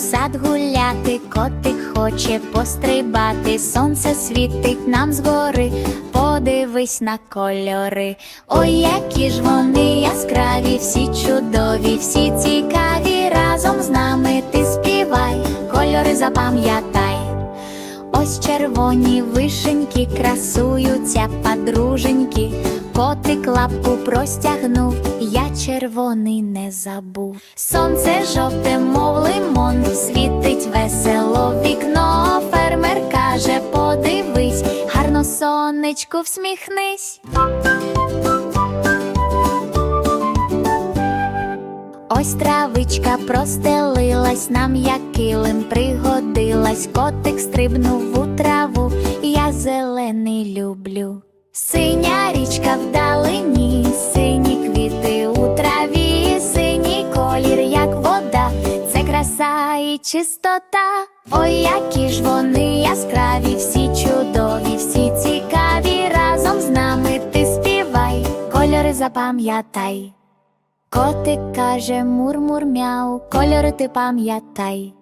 сад гуляти, котик хоче пострибати, сонце світить нам згори, подивись на кольори. Ой, які ж вони яскраві, всі чудові, всі цікаві. Разом з нами ти співай, кольори запам'ятай. Ось червоні вишеньки красуються подруженьки. Котик лапку простягнув, я червоний не забув. Сонце жовте, мов лимон, гарно сонечку всміхнись. Ось травичка простелилась, нам як килим пригодилась, котик стрибнув у траву, я зелений люблю. Синя річка вдалині, сині квіти у траві, синій колір, як вода, це краса і чистота. Ой, які ж вони запам'ятай. Котик каже мур-мур-мяу, кольори ти пам'ятай.